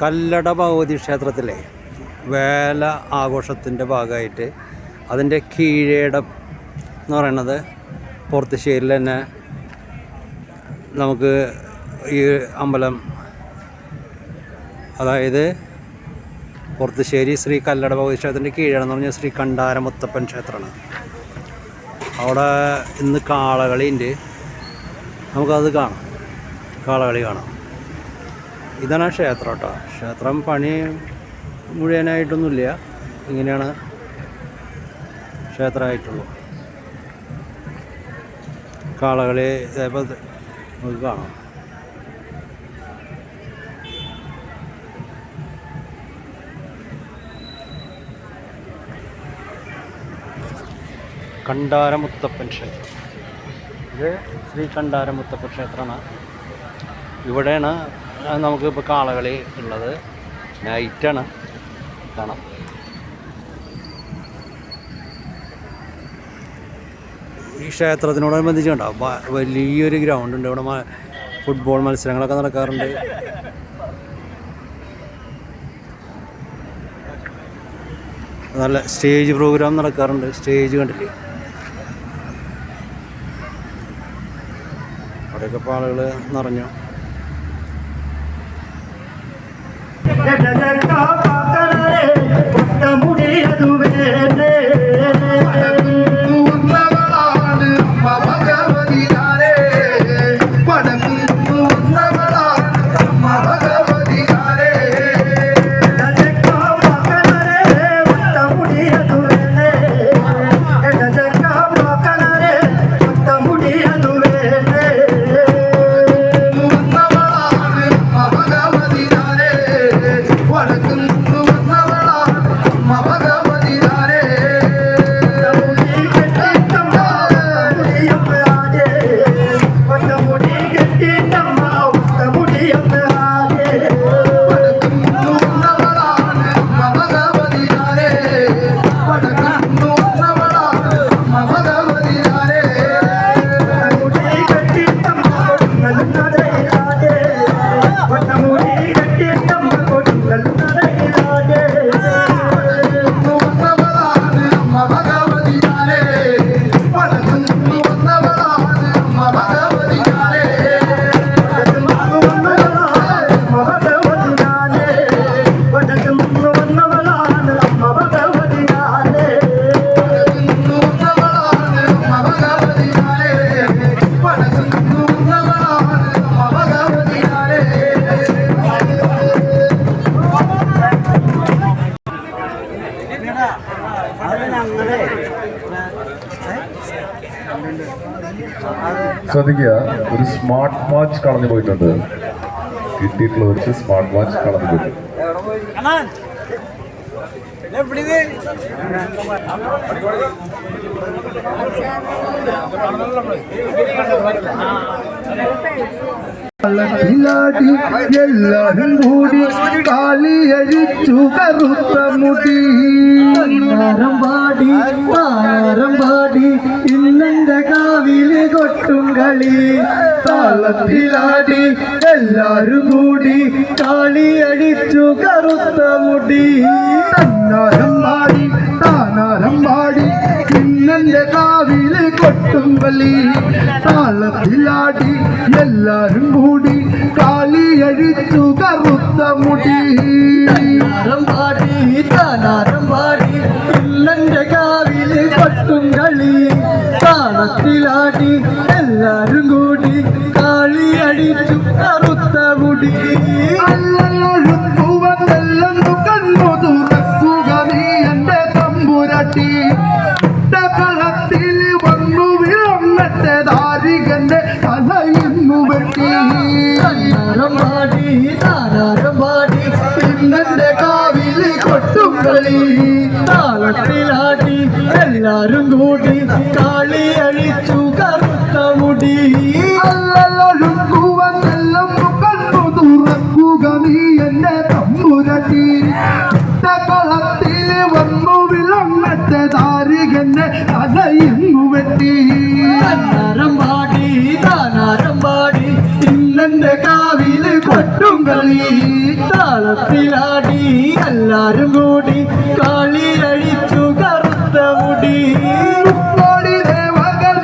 കല്ലട ഭഗവതി ക്ഷേത്രത്തിലെ വേല ആഘോഷത്തിന്റെ ഭാഗമായിട്ട് അതിന്റെ കീഴേടം എന്ന് പറയുന്നത് പുറത്തുശ്ശേരിയിൽ തന്നെ നമുക്ക് ഈ അമ്പലം അതായത് പുറത്തുശ്ശേരി ശ്രീ കല്ലട ഭഗവതി ക്ഷേത്രത്തിന്റെ കീഴേടം എന്ന് പറഞ്ഞാൽ ശ്രീ കണ്ടാര മുത്തപ്പൻ ക്ഷേത്രമാണ്. അവിടെ ഇന്ന് കാളകളി ഉണ്ട്. നമുക്കത് കാണാം. കാളകളി കാണാം. ഇതാണ് ക്ഷേത്രം കേട്ടോ. ക്ഷേത്രം പണി മുഴുവനായിട്ടൊന്നുമില്ല. ഇങ്ങനെയാണ് ക്ഷേത്രമായിട്ടുള്ളൂ കാളകളി ഇതേപോലെ നമുക്ക് കാണാം. കണ്ടാരമുത്തപ്പൻ ക്ഷേത്രം. ഇത് ശ്രീ കണ്ടാരമുത്തപ്പൻ ക്ഷേത്രമാണ്. ഇവിടെയാണ് നമുക്ക് ഇപ്പോൾ കാളകളി ഉള്ളത്. നൈറ്റാണ്. കാണാം. ഈ ക്ഷേത്രത്തിനോടനുബന്ധിച്ച് കണ്ടോ വലിയൊരു ഗ്രൗണ്ട് ഉണ്ട്. ഇവിടെ ഫുട്ബോൾ മത്സരങ്ങളൊക്കെ നടക്കാറുണ്ട്. നല്ല സ്റ്റേജ് പ്രോഗ്രാം നടക്കാറുണ്ട്. സ്റ്റേജ് കണ്ടില്ലേ? അവിടെയൊക്കെ ഇപ്പോൾ ആളുകൾ നിറഞ്ഞു. जय जय जय Valeu! ശ്രദ്ധിക്കുക ഒരു സ്മാർട്ട് വാച്ച് കളഞ്ഞു പോയിട്ടുണ്ട്. കിട്ടിയിട്ടുള്ള ഒരു സ്മാർട്ട് വാച്ച് കളഞ്ഞു പോയിട്ടുണ്ട് വെള്ളത്തിലാടി എല്ലാരും കൂടി കാലിയരിച്ചു കറുത്ത മുടി. താരം പാടി താരം പാടി ഇന്നെന്റെ കാവിലെ കൊട്ടും കളി. താളത്തിലാടി എല്ലാരും കൂടി കാളിയടിച്ചു കറുത്ത മുടി. തന്നാരം പാടി താനാരം പാടി. ഇന്നെന്റെ കാവിലെ കൊട്ടും കളി താളത്തിലാടി എല്ലാരും കൂടി കാലിയഴിച്ചു കറുത്ത മുടി. എല്ലാരും കൂടി കാളി കറുത്ത മുടി. കോടി ദേവകൾ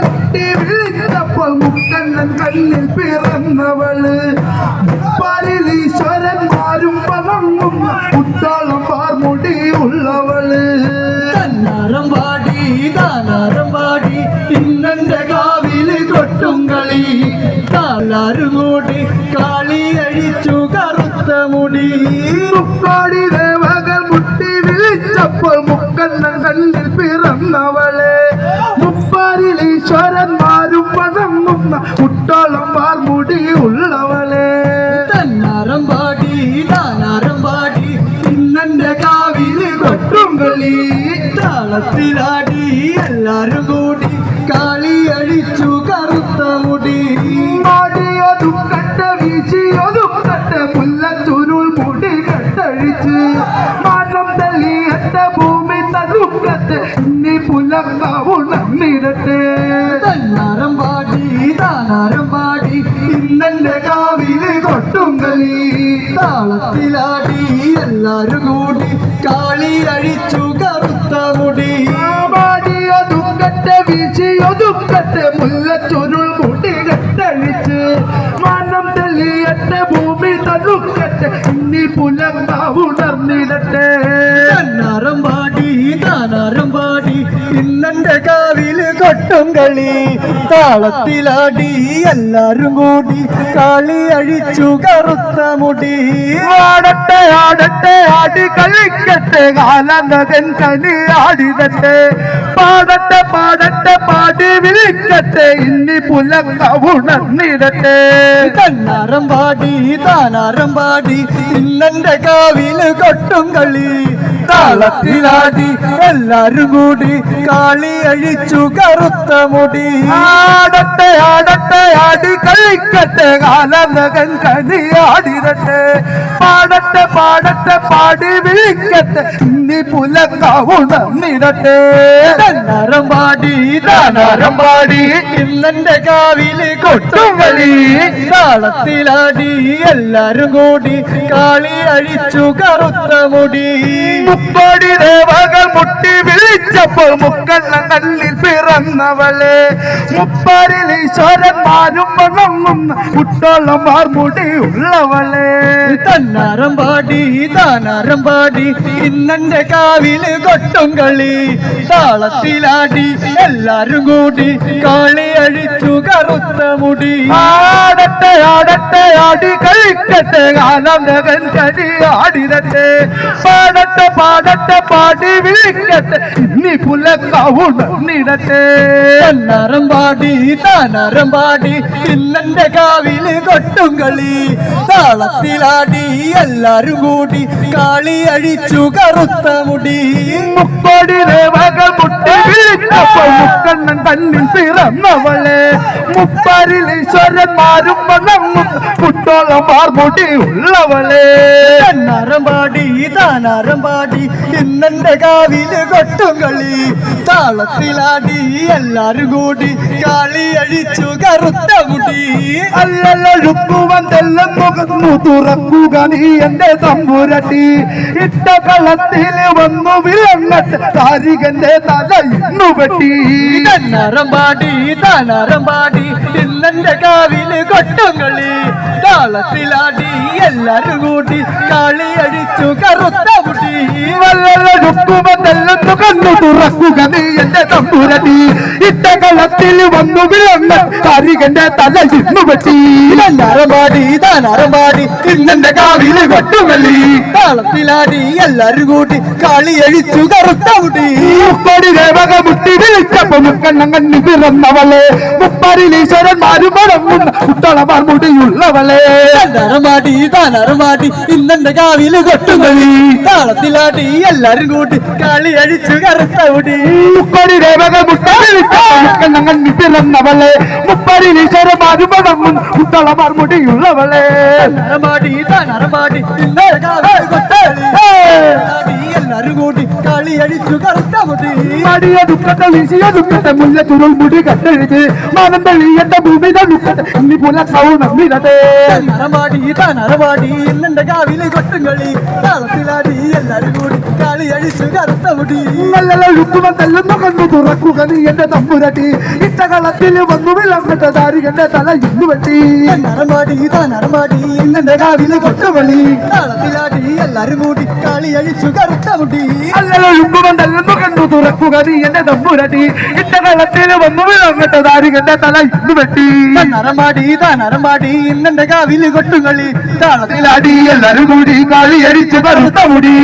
വിളിച്ചപ്പോൾ മുക്കണ്ണൻ കല്ലിൽ പിറന്നവൾ. മുപ്പാലിൽ ഈശ്വരന്മാരും പറങ്ങും കുട്ടാളം പാർമുടി ഉള്ളവൾ. തന്നാരം പാടി താനാരം പാടി ഇന്നെന്റെ കാവിൽ കൊട്ടും കളി. താലാരും കൂടി കാളി അഴിച്ചു കറുത്ത മുടി. മുക്കാടി വിളിച്ചപ്പോൾ മുക്കണ്ണൻ കണ്ണിൽ പിറന്നവളെ. മുപ്പാരിൽ ഈശ്വരന്മാരും വണങ്ങുന്ന കുട്ടോളം പാർമുടി ഉള്ളവളെ തന്നാരം പാടി താനാരം പാടി ഇന്നെന്റെ കാവിൽ കൊട്ടും കളി താളത്തിലാടി. തടുക്കത്ത് ഇനി പുലങ്ങുണർന്നിടട്ടെ തന്നാരം പാടി താനാരം പാടി ഇന്നെന്റെ കാവിൽ കൊട്ടും കളി താളത്തിലാടി എല്ലാരും കൂടി കാളി അഴിച്ചു കറുത്ത മുടി. ആടിയതും കട്ട വീശിയോ കട്ട മുല്ലച്ചുരുൾ മുടി കെട്ടഴിച്ച്. മാനം തെളിയട്ടെ ഭൂമി തടുക്കത്ത് ഇനി പുലങ്ങുണർന്നിടട്ടെ തന്നാരം പാടി താനാരം പാടി ഇന്നെന്റെ കാവിൽ കൊട്ടും കളി. താളത്തിലാടി എല്ലാരും കൂടി കളി അഴിച്ചു കറുത്ത മുടി. ആടട്ടെ ആടട്ടെ ആടി കളിക്കട്ടെ കാലനകൻ കനി ആടിടട്ടെ പാടട്ടെ പാടട്ടെ പാടി വിളിക്കട്ടെ. ഇനി പുലങ്ങ ഉണർന്നിടട്ടെ തന്നാരം പാടി താനാരം പാടി ഇന്നെന്റെ കാവിൽ കൊട്ടും കളി. താളത്തിലാടി എല്ലാരും കൂടി കാളി അഴിച്ചു കറുത്ത മുടി. ആടട്ടെ ആടട്ടെ ആടി കളിക്കട്ടെ. കാലനകൻ കനി ആടിടട്ടെ പാടട്ടെ പാടട്ടെ പാടി വിളിക്കട്ടെ. ഇനി പുലങ്ങ നരമ്പാടി പാടി താനാരം പാടി. ഇന്നെന്റെ കാവിൽ കൊട്ടും കളി താളത്തിലാടി എല്ലാരും കൂടി കാളി അഴിച്ചു കറുത്ത മുടി. മുപ്പാടി ദേവകൾ മുട്ടി വിളിച്ചപ്പോൾ മുക്കണ്ണ കല്ലിൽ പിറന്നവളെ. മുപ്പാടി ഈശ്വരന്മാരും വണങ്ങുന്ന കുട്ടോളമാർ മുടി ഉള്ളവളെ. തന്നാരം പാടി താനാരം പാടി. ഇന്നെന്റെ കാവിൽ കൊട്ടും കളി. താളത്തിലാടി എല്ലാരും കൂടി കാളി അഴിച്ചു കറുത്ത മുടി. ആടട്ടെ ആടട്ടെ ആടി കഴിക്കട്ടെ കാലം നഗൻ കടി ആടിരട്ടെ. പാടട്ടെ പാടട്ടെ പാടി വിളിക്കട്ടെ ഇനി പുലക്കാവുണിടട്ടെ തന്നാരം പാടി താനാരം പാടി ഇന്നെന്റെ കാവിൽ കൊട്ടും കളി. താളത്തിലാടി എല്ലാരും കൂടി കാളി അഴിച്ചു കറുത്ത മുടി. മുക്കോടി ദേവകൾ മുക്കണ്ണൻ തന്നിൽ പിറന്നവളെ. മുപ്പാരിൽ ഈശ്വരന്മാരും കുട്ടോളമാർ മുടി ഉള്ളവളെ നരമ്പാടി താ നരമ്പാടി. പാടി ഇന്നെന്റെ കാവിൽ കൊട്ടും കളി. താളത്തിലാടി എല്ലാരും കൂടി കാളി അഴിച്ചു കറുത്ത മുടി. അല്ലൊഴുക്കുവൻ തെല്ലും മുഖന്നു തുറക്കുക നീ എന്റെ തമ്പുരട്ടി. ഇട്ട കളത്തിൽ വന്നു വിലങ്ങട്ട് താരികന്റെ തല ഇന്നു വെട്ടി. നരമ്പാടി ഇതാ നരമ്പാടി. പാടി ഇന്നെന്റെ കാവിൽ കൊട്ടും കളി. താളത്തിലാടി എല്ലാരും കൂടി കളി അടിച്ചു കറുത്ത മുടി. വല്ലൊഴുക്കുവൻ തെല്ലും കണ്ണു തുറക്കുക നീ എന്റെ തമ്പുരടി ഇട്ട കളത്തിൽ വന്നു വിളങ്ങട്ട് കരികന്റെ തല ഇന്നു പറ്റി തന്നാരം പാടി ഇന്നെന്റെ കാവിൽ വെട്ടുമല്ലി താളത്തിലാടി എല്ലാരും കൂടി കളി അഴിച്ചു കറുത്ത മുടി. മുപ്പടി ദേവക മുട്ടി വിളിച്ചപ്പോ മുക്കണ്ണൻ കണ്ണി പിറന്നവളെ. മുപ്പരിലീശ്വരന്മാരും വഴങ്ങുന്ന കുട്ടളമാർ മുടിയുള്ളവളെ. തന്നാരമാടി താനാരമാടി ഇന്നെന്റെ കാവിൽ കൊട്ടുകളി താളത്തിലാടി എല്ലാരും കൂടി കളി അഴിച്ചു കറുത്ത മുടി. മുപ്പടി ദേവക മുട്ടി വിളിച്ചപ്പോ മുക്കണ്ണൻ കണ്ണി പിറന്നവളെ മുപ്പരിലീശ്വരന്മാരും വഴങ്ങുന്ന കുട്ടളമാർ മുടിയുള്ളവളെ. തന്നാരമാടി താനാരമാടി ഇന്നലെ കാവിൽ കൊട്ടുകളി എല്ലാരും കൂടി കളി അടിച്ചു കറുത്ത മുടി. മടിയ ദുഃഖത്തെ വീശിയ ദുഃഖത്തെ മുല്ല ചുരുൾ മുടി കട്ടെഴുതി. മാനം തെളിയന്റെ ഭൂമിയുടെ ദുഃഖത്തെ പുല സൗണമിരതേ നരമാടി തനറമാടി ഇന്നെന്റെ കാവിലെ താളത്തിലാടി എല്ലാരും കൂടി കളി അടിച്ചു കറുത്ത മുടി. നല്ലൊഴുക്കുമൻ തെല്ലുന്നു കണ്ണു തുറക്കുക നീ എന്റെ തമ്പുരട്ടി. ഇട്ടകളത്തിൽ വന്നു വിളമ്പട്ട എന്റെ തല ഇന്നു വെട്ടി. നരമാടി നരമാടി ഇന്നെന്റെ കാവിലെ കൊട്ടുകളി. താളത്തിലാടി എല്ലാരും കൂടി കളി അടിച്ചു കറുത്ത മുടി. നല്ലൊഴുക്കുമൻ തെല്ലുന്നു കണ്ണു തുറക്കുക നീ എന്റെ തമ്പുരട്ടി. കളത്തിൽ വന്നു വിളമ്പട്ട ദാരികന്റെ തല ഇന്നു വെട്ടി. നരമാടി തനറമാടി ഇന്നെന്റെ കാവിൽ കൊട്ടുകളി താളത്തിലാടി എല്ലാരും കൂടി കളി അടിച്ചു കറുത്ത മുടി.